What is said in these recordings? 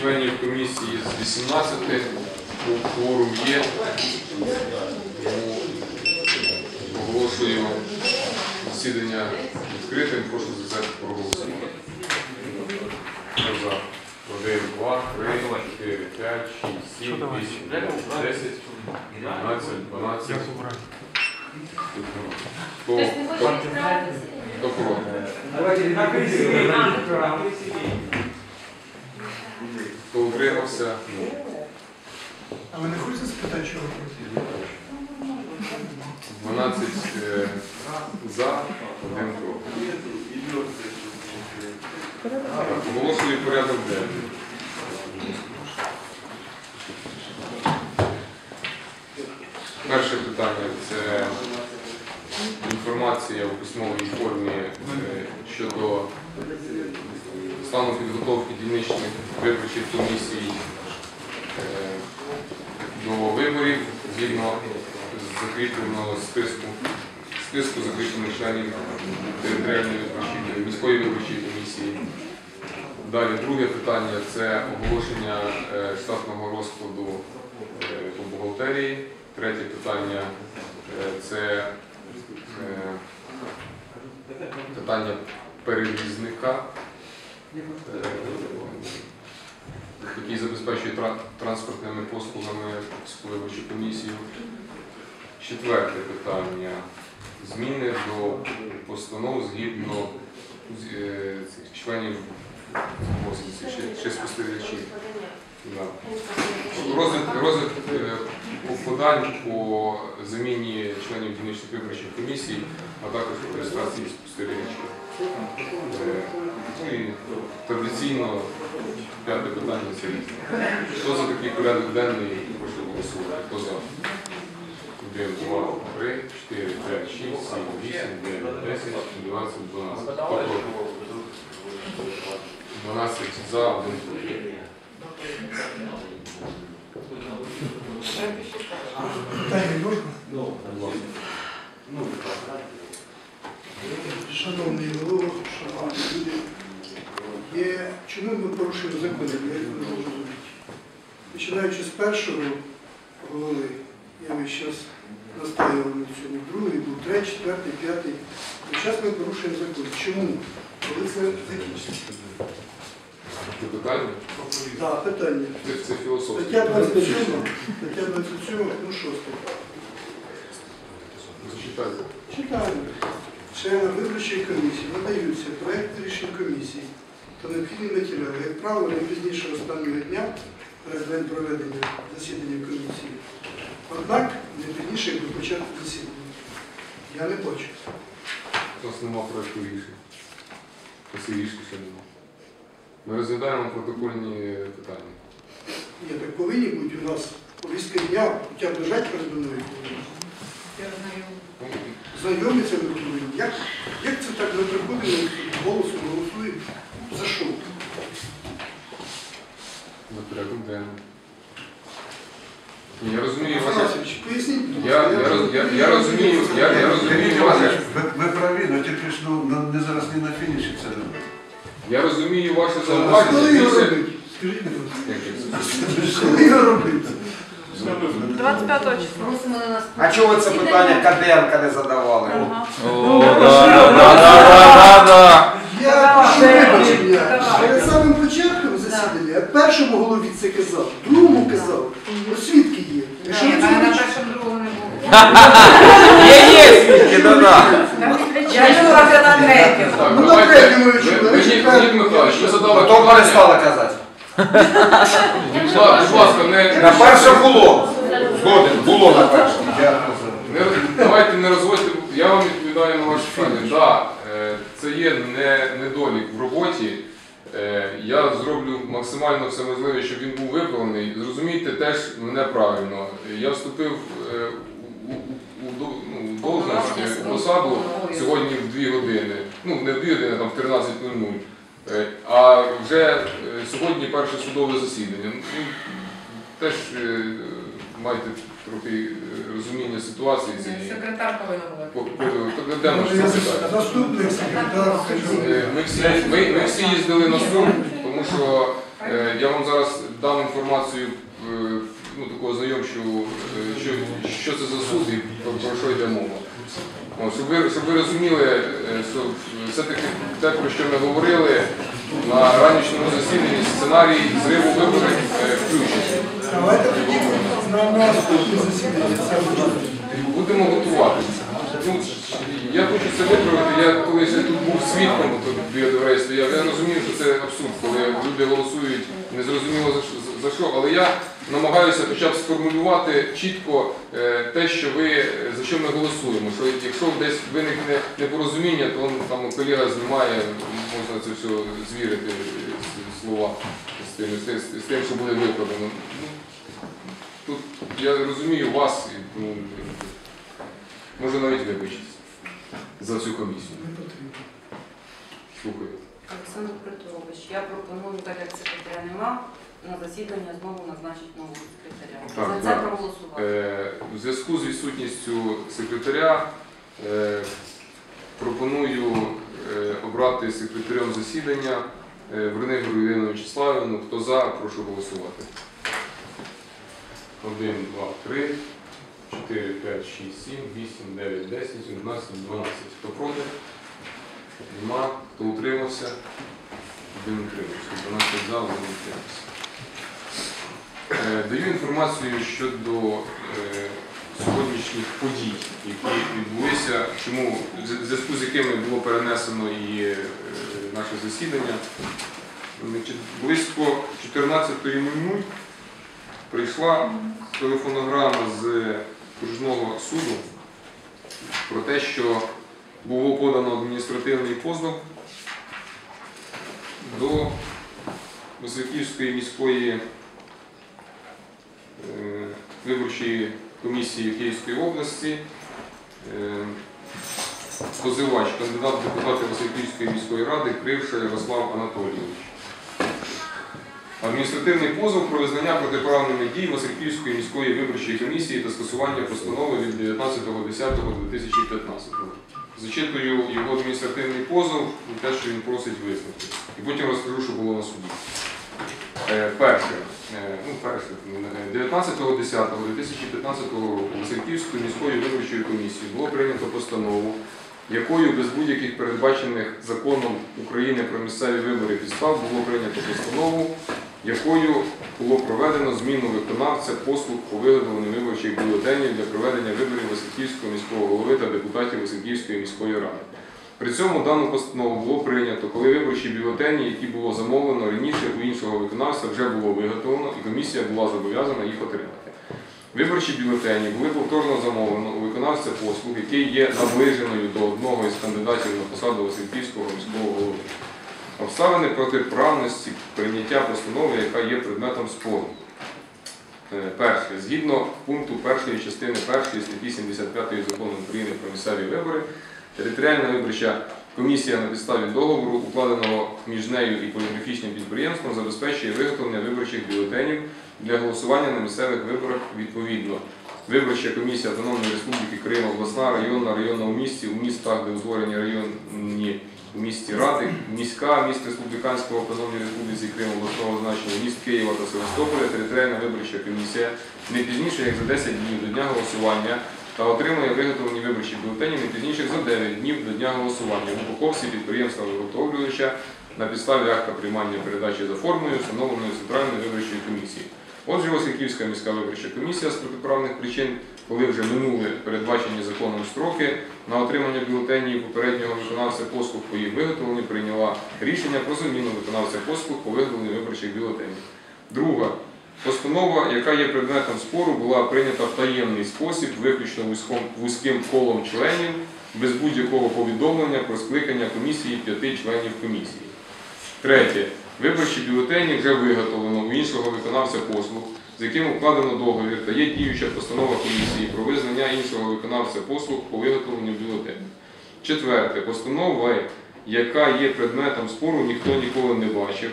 членів комісії з 18, кворум є. Тому оголошую засідання відкритим. Прошу за це проголосувати. Хто за? 1, 2, 3, 4, 5, 6, 7, 8, 9, 10, 12, 12. Хто, Хтось не хто, хоче відправитися? хто проти? Хто утримався? А ви не хочете спитати, чого проти? 12 е, за, 1 проти. Так, порядок денний. Перше питання це інформація у письмовій формі е, щодо стану підготовки дільничних виборчих комісій е, до виборів згідно з закріпленого списку списку закріплених членів територіальної виборчої міської виборчої комісії. Далі друге питання це оголошення е, штатного розкладу е, по бухгалтерії. Третє питання це питання перевізника, який забезпечує транспортними послугами міську комісію. Четверте питання. Зміни до постанов згідно е, членів ще спостерігачів. Розгляд, е, по- подань по заміні членів дільничних виборчих комісій, а також реєстрації спостерігачів. Е, Ну і традиційно п'яте питання це. Хто за такий порядок денний, прошу голосувати. Хто за? 1, 2, 3, 4, 5, 6, 7, 8, 9, 10, 12, 12. Хто проти? 12 за, 1 проти. Питання можна? Будь ласка. Шановний голово, шановні люди, є, чому ми порушуємо закони, я не можу зрозуміти. Починаючи з першого голови, я весь час настаював на цьому, другий був, третій, четвертий, п'ятий. Зараз ми порушуємо закон. Чому? Коли це закінчиться? Це питання? Так, питання. Це, філософське. Стаття 27, стаття 27, ну 6. Зачитайте. Читаємо. Членам виборчої комісії надаються проект рішень комісії та необхідні матеріали, як правило, не пізніше останнього дня перед день проведення засідання комісії. Однак не пізніше, як до початку засідання. Я не бачу. У нас немає проєкту рішень. Рішень ще немає. Ми розглядаємо протокольні питання. Ні, так повинні бути у нас повістка дня, хоча б лежать передо мною. Ну, Знайомиться ми повинні. Як, як це так ми приходимо голосом голосуємо? За що? На порядок денний. Я розумію будь Я, я, роз- я, я розумію, я, я розумію ваше. Ви, ви праві, але тільки ж ну, на- не зараз не на фініші це не. Я розумію ваше А зауваження. коли його Більше- робити? Скажіть, будь ласка. Як це? Коли його робити? 25 числа. На. А чого це питання Каденка не задавали? Ага. Я прошу вибачення. Перед самим початком засідання я першому голові це казав, другому казав, бо є. Якщо ви Я на не першому другому не було. Є, є свідки, да-да. Я чула це на третьому. Ну, добре, Юрій, Ви- ви Леонід Леонід Михайлович, ви задали Потім питання. перестали казати. Будь ласка, будь ласка, не, На перше було. Згоден, було на першому. не, давайте не розводьте. Я вам відповідаю на ваше питання. Так, е, це є не, недолік в роботі. Е, Я зроблю максимально все можливе, щоб він був виправлений. Зрозумійте теж мене правильно. Я вступив е, у, у, ну, у посаду сьогодні в 2 години. Ну, не в 2 години, там в 13.00. Е, А вже е, сьогодні перше судове засідання. Ну, теж е, майте трохи розуміння ситуації. Секретар повинен По- бути. по- то секретар? Ми всі, ми, ми всі їздили на суд, тому що Е, Я вам зараз дам інформацію, е, ну такого ознайомчу, е, що, що це за суд і про, про що йде мова. От, щоб, ви, щоб ви розуміли, е, все-таки те, про що ми говорили на ранішньому засіданні, сценарій зриву виборів включить. включений. Давайте тоді на наступне засідання. Будемо готуватися. Ну, я хочу це виправити. Я колись тут був свідком тут біля стояв. Я розумію, що це абсурд, коли люди голосують незрозуміло за що. Але я намагаюся хоча б сформулювати чітко е, те, що ви за що ми голосуємо. Що якщо десь виникне непорозуміння, то он, там колега знімає, можна це все звірити е, слова з тим, з, тим, що буде виправдано. Ну, Тут я розумію вас, ну, можу навіть вибачитися за цю комісію. Не потрібно. Слухаю. Олександр Петрович, я пропоную, так як секретаря нема, на засідання знову назначити нового секретаря. Так, За це так. проголосувати. Е, у зв'язку з відсутністю секретаря е, пропоную е, обрати секретарем засідання е, Вернигору Ірину Вячеславівну. Хто за, прошу голосувати. 1, 2, 3, 4, 5, 6, 7, 8, 9, 10, 11, 12. Хто проти? Нема. Хто утримався? Один утримався. 12 за, один утримався. Е, Даю інформацію щодо е, сьогоднішніх подій, які відбулися, чому в зв'язку з якими було перенесено і е, наше засідання. Близько 14.00 прийшла телефонограма з окружного суду про те, що було подано адміністративний позов до Васильківської міської е, виборчої комісії Київської області. Е, Позивач, кандидат в депутати Васильківської міської ради Кривша Ярослав Анатолійович. Адміністративний позов про визнання протиправними дій Васильківської міської виборчої комісії та скасування постанови від 19.10.2015. Зачитую його адміністративний позов і те, що він просить визнати. І потім розкажу, що було на суді. Е, Перше, е, ну перше, е, 19.10.2015 року Васильківською міською виборчою комісією було прийнято постанову, якою без будь-яких передбачених законом України про місцеві вибори підстав було прийнято постанову, якою було проведено зміну виконавця послуг по виготовленню виборчих бюлетенів для проведення виборів Васильківського міського голови та депутатів Васильківської міської ради. При цьому дану постанову було прийнято, коли виборчі бюлетені, які було замовлено раніше у іншого виконавця, вже було виготовлено і комісія була зобов'язана їх отримати. Виборчі бюлетені були повторно замовлено у виконавця послуг, який є наближеною до одного із кандидатів на посаду Васильківського міського голови. Обставини протиправності прийняття постанови, яка є предметом спору. Е, Перше, згідно пункту першої частини першої статті 75 закону України про місцеві вибори, територіальна виборча комісія на підставі договору, укладеного між нею і поліграфічним підприємством, забезпечує виготовлення виборчих бюлетенів для голосування на місцевих виборах відповідно. Виборча комісія Автономної Республіки Крим, обласна, районна, районна у місті, у містах, де утворені районні місті Ради, міська, міст Республіканського Автономної Республіці Крим, обласного значення, міст Києва та Севастополя, територіальна виборча комісія не пізніше, як за 10 днів до дня голосування та отримує виготовлені виборчі бюлетені не пізніше за 9 днів до дня голосування в упаковці підприємства виготовлювача на підставі акта приймання передачі за формою, встановленою Центральною виборчою комісією. Отже, Васильківська міська виборча комісія з протиправних причин, коли вже минули передбачені законом строки на отримання бюлетенів попереднього виконавця послуг по їх виготовленню, прийняла рішення про заміну виконавця послуг по виготовленню виборчих бюлетенів. Друга постанова, яка є предметом спору, була прийнята в таємний спосіб, виключно вузьким колом членів, без будь-якого повідомлення про скликання комісії п'яти членів комісії. Третє. Виборчі бюлетені вже виготовлено у іншого виконавця послуг, з яким укладено договір та є діюча постанова комісії про визнання іншого виконавця послуг по виготовленню бюлетенів. Четверте. Постанова, яка є предметом спору, ніхто ніколи не бачив.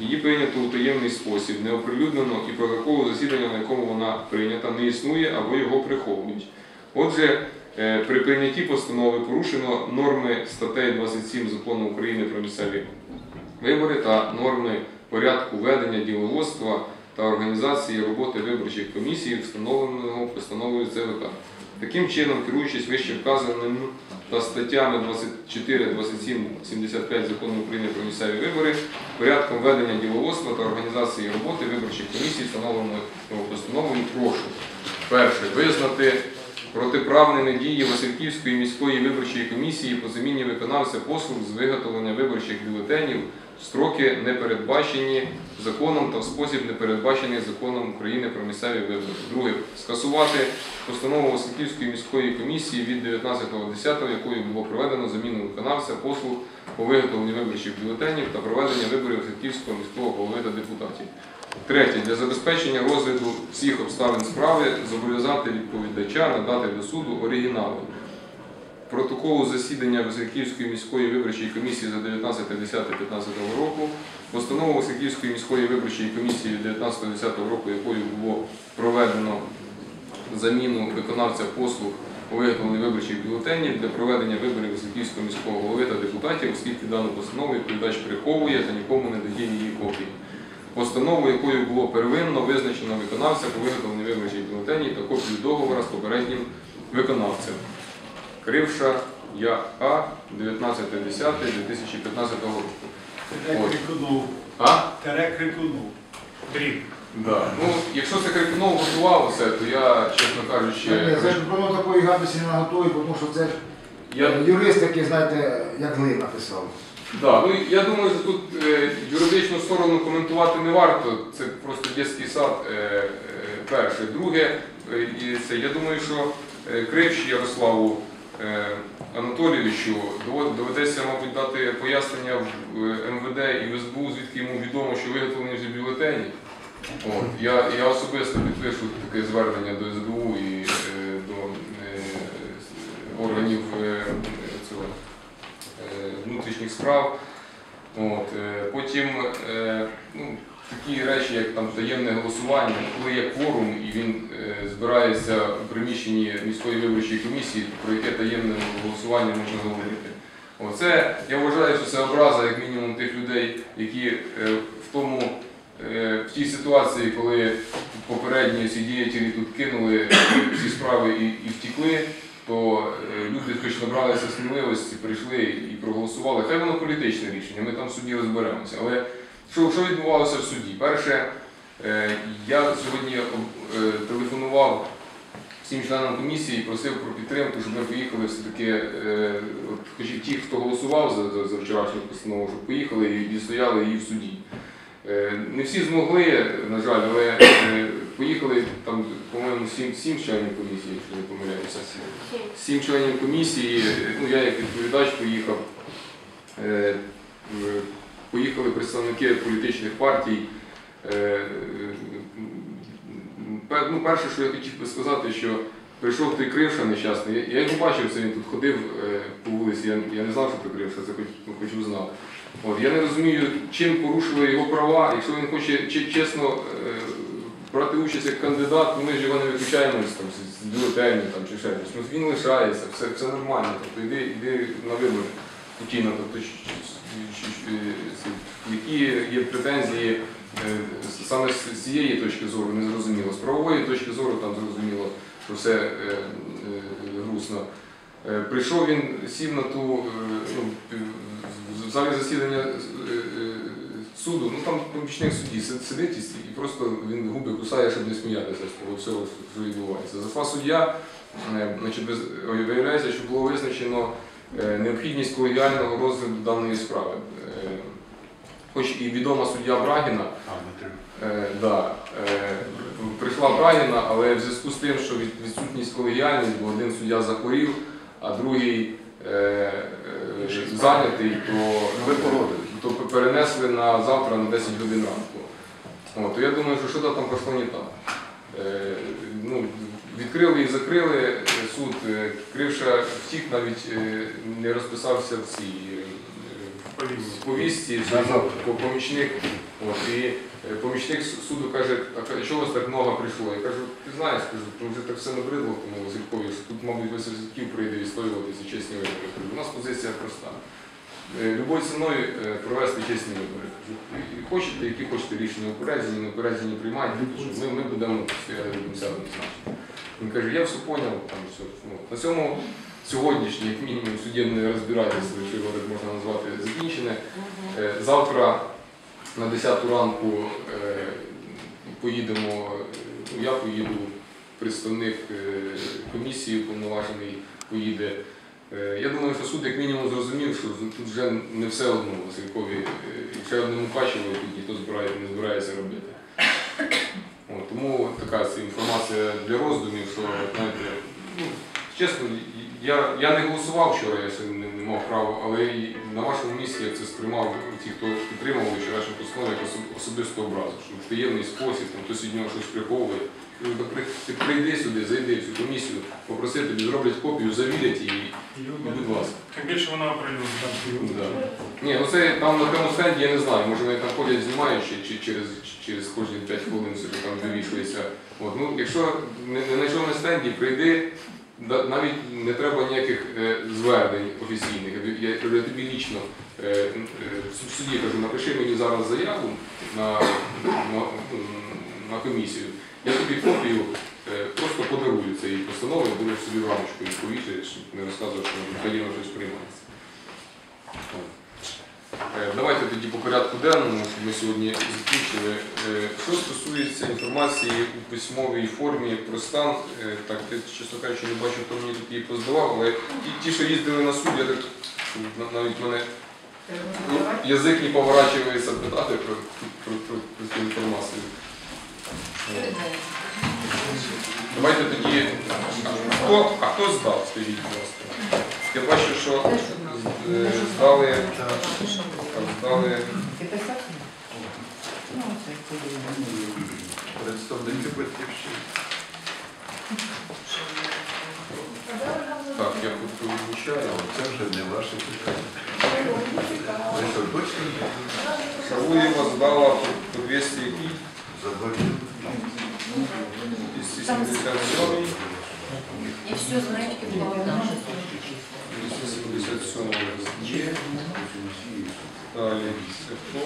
Її прийнято у таємний спосіб, не оприлюднено і протоколу засідання, на якому вона прийнята, не існує або його приховують. Отже, е, при прийнятті постанови порушено норми статей 27 закону України про місцеві вибори та норми порядку ведення діловодства та організації роботи виборчих комісій, встановленого постановою ЦВК. Таким чином, керуючись вище вказаним та статтями 24, 27, 75 Закону України про місцеві вибори, порядком ведення діловодства та організації роботи виборчих комісій, встановленого постановою, прошу перше визнати протиправними дії Васильківської міської виборчої комісії по заміні виконавця послуг з виготовлення виборчих бюлетенів строки не передбачені законом та в спосіб не передбачений законом України про місцеві вибори. Друге, скасувати постанову Васильківської міської комісії від 19.10, якою було проведено заміну виконавця послуг по виготовленню виборчих бюлетенів та проведення виборів Васильківського міського голови та депутатів. Третє. Для забезпечення розгляду всіх обставин справи зобов'язати відповідача надати до суду оригінали протоколу засідання Васильківської міської виборчої комісії за 19.10.15 року, постанову Васильківської міської виборчої комісії від 19.10 року, якою було проведено заміну виконавця послуг у виготовленні виборчих бюлетенів для проведення виборів Васильківського міського голови та депутатів, оскільки дану постанову відповідач приховує та нікому не дає її копії. Постанову, якою було первинно визначено виконавця по виготовленню виборчих бюлетенів та копію договора з попереднім виконавцем. Кривша Я А 19.10.2015 року. Тере крикунув. А? Тере крикунув. Дріб. Да. Ну, якщо це Крикунов готувалося, то я, чесно кажучи, Ні, це ж воно такої гадості не готові, тому що це ж я, юрист, який, знаєте, як глин написав. да, ну, я думаю, що тут е, юридичну сторону коментувати не варто. Це просто дитячий сад е, е, перше. Друге, е, і це, я думаю, що е, Кривші Ярославу е, Анатолійовичу доведеться, мабуть, дати пояснення в е, МВД і в СБУ, звідки йому відомо, що виготовлені вже бюлетені. Я, я особисто підпишу таке звернення до СБУ і е, до е, органів е, цього, е, внутрішніх справ. От, е, потім е, ну, такі речі, як там таємне голосування, коли є кворум і він е, збирається у приміщенні міської виборчої комісії, про яке таємне голосування можна говорити. Оце я вважаю, що це образа як мінімум тих людей, які е, в тому е, в тій ситуації, коли попередні всі діятелі тут кинули всі справи і, і втікли, то люди хоч набралися сміливості, прийшли і проголосували. Хай воно політичне рішення, ми там в суді розберемося. Але що, що відбувалося в суді? Перше, е, я сьогодні е, телефонував всім членам комісії і просив про підтримку, щоб ми поїхали все-таки, е, ті, хто голосував за, за, вчорашню постанову, щоб поїхали і відстояли її в суді. Не всі змогли, на жаль, але поїхали там, по-моєму, сім, сім членів комісії, якщо не помиляюся. Сім членів комісії, ну я як відповідач поїхав. Е, Поїхали представники політичних партій. Е, пе- Ну, перше, що я хотів би сказати, що прийшов той Кривша нещасний. Я- його бачив, це він тут ходив е, по вулиці, я, не знав, що це Кривша, це хоч, ну, узнав. От, я не розумію, чим порушили його права. Якщо він хоче чесно е, брати участь як кандидат, ну, ми ж його не виключаємо там, з- з чи ще щось. Ну, він лишається, все, все нормально. Тобто йди, йди на вибори спокійно. Тобто, е, які є претензії е, саме з цієї точки зору, не зрозуміло. З правової точки зору там зрозуміло, що все е, е, грустно. Е, Прийшов він, сів на ту е, ну, в- залі засідання е, е, суду, ну там помічник судді сидить і просто він губи кусає, щоб не сміятися з того всього, що відбувається. Зайшла суддя, е, значить, виявляється, що було визначено е, необхідність колегіального розгляду даної справи. Е, Хоч і відома суддя Брагіна, Е, да, е, прийшла Брагіна, але в зв'язку з тим, що відсутність колегіальність, бо один суддя захворів, а другий е, е, зайнятий, то, то перенесли на завтра на 10 годин ранку. От, то я думаю, що щось там пішло не так. Е, ну, відкрили і закрили е, суд, е, Кривша втік, навіть е, не розписався в цій в повістці, по- помічник. От, і помічник суду каже, а чого у вас так много прийшло? Я кажу, ти знаєш, кажу, ну, вже так все набридло тому що тут, мабуть, весь Васильків прийде відстоюватися чесні вибори. Кажу, У нас позиція проста. Е, любою ціною е, провести чесні вибори. Хочете, які хочете рішення упереджені, не упереджені приймайте, ми, ми будемо стояти до кінця однозначно. Він каже, я все поняв, там все. Ну, на цьому сьогоднішнє, як мінімум, судебне розбирательство, якщо його так можна назвати, закінчене. Е, Завтра на 10 ранку е, поїдемо, я поїду, представник комісії уповноважений поїде. Е, Я думаю, що суд як мінімум зрозумів, що тут вже не все одно Василькові, якщо одному одне тут ніхто не збирається робити. От, тому така інформація для роздумів, що знаєте, ну, чесно, я, я не голосував вчора, я ще не, не мав права, але і на вашому місці я це сприймав ті, хто підтримував вчорашню постанову, як особ- особисту образу, що в таємний спосіб там, хтось від нього щось приховує. Я кажу, «Та при- Ти прийди сюди, зайди в цю комісію, попроси тобі зроблять копію, завірять її, і будь ласка. Тим більше вона оприлюднена. Да. Ні, ну це там на тому стенді, я не знаю, може вони там ходять, знімають чи, чи через, через кожні 5 хвилин собі там вивішується. От, ну, якщо не, не на стенді, прийди, навіть не треба ніяких е, звернень офіційних. Я, тобі- лічно е, е, в суді кажу, напиши мені зараз заяву на, на, на комісію. Я тобі копію просто подарую цієї постанови, будеш собі рамочку і повішаєш, щоб не розказуєш, що Україна щось приймається. Е, Давайте тоді по порядку денному, щоб ми сьогодні закінчили. Е, Що стосується інформації у письмовій формі про стан, е, так, я, чесно кажучи, не бачу, хто мені тут її поздавав, але ті, що їздили на суд, я так навіть мене ну, язик не поворачується питати про, про, про, про цю інформацію. Давайте тоді. А хто, а хто здав, скажіть, будь ласка? Я бачу, що здали. Здали Представники батьківщини. так, я тут відмічаю. Це вже не ваше питання. Ви що, точно Шавуєва здала по, по 200 який? заборів? 277 І все, знаєте, було наше. 277 є. Далі хто?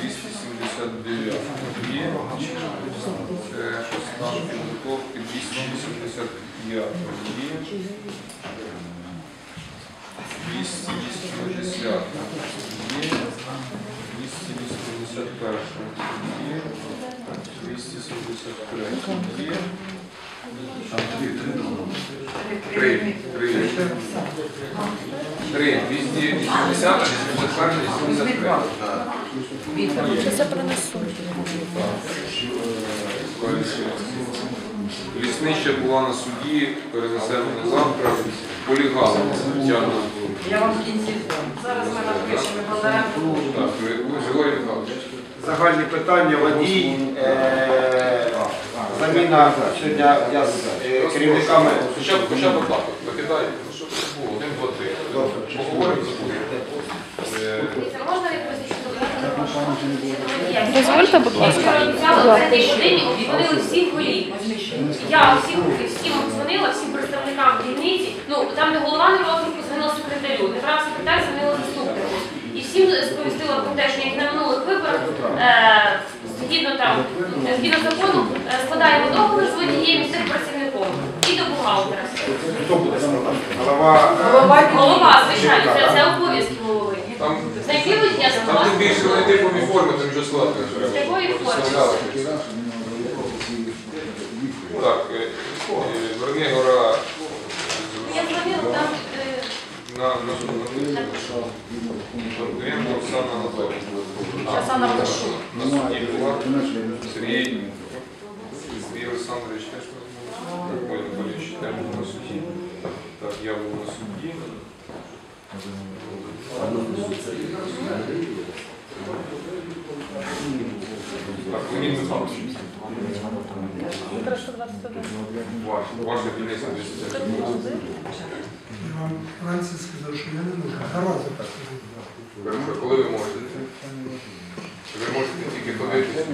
279 є. Це стан підготовки 285 є. 280 є. 281 є. 273 є. Три, три. Три. Три. Три. 280, 81, 83. Так. Це принесуть. Ліснича була на суді, перенесемо на завтра. Полігали. Тягнемо. Я вам в кінці. Зараз ми напишемо Бондаренко. Так, Григорій Михайлович. Загальні питання, водій, е, заміна сьогодні я з е, керівниками. Хоча б, хоча б так, викидай, ну щоб це було, один, два, три. Поговоримо за Е, Дозвольте, будь ласка. В цій годині обдзвонили всіх голів. Я всім, всім обдзвонила, всім представникам дільниці. Ну, там, де голова не розруху, дзвонила секретарю, не прав секретар, дзвонила заступнику. І всім сповістила про те, що як на минулих виборах, е, згідно там, е, згідно закону, е, складаємо договір з водієм і цим працівником. І до бухгалтера. Хто буде складати? Голова. е, Голова, звичайно, це, це обов'язки голови. Там, Знайти водія там тим більше вони типові форми, там вже складно. З якої форми? Так, е, е, Вернигора Я дзвонила, там е, на на Бондаренко Оксана Анатолійовна. Зараз Анна. На суді була. Сергій Сергій Олександрович теж був. Ой, Анатолійович теж був на суді. Так, я був на суді. Так, Леонід Михайлович. Ваше кінець на 200. Я вам вранці сказав, що я не можу. Гаразд. Хорошо, коли ви можете? Ви можете тільки ходити.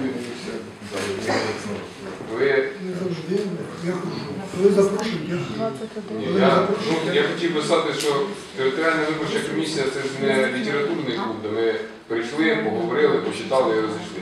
Ви Не завжди. Я хожу. Коли запрошують, я хожу. Ні, я, ну, я хотів писати, що територіальна виборча комісія це ж не літературний клуб, де ми прийшли, поговорили, почитали і розійшли.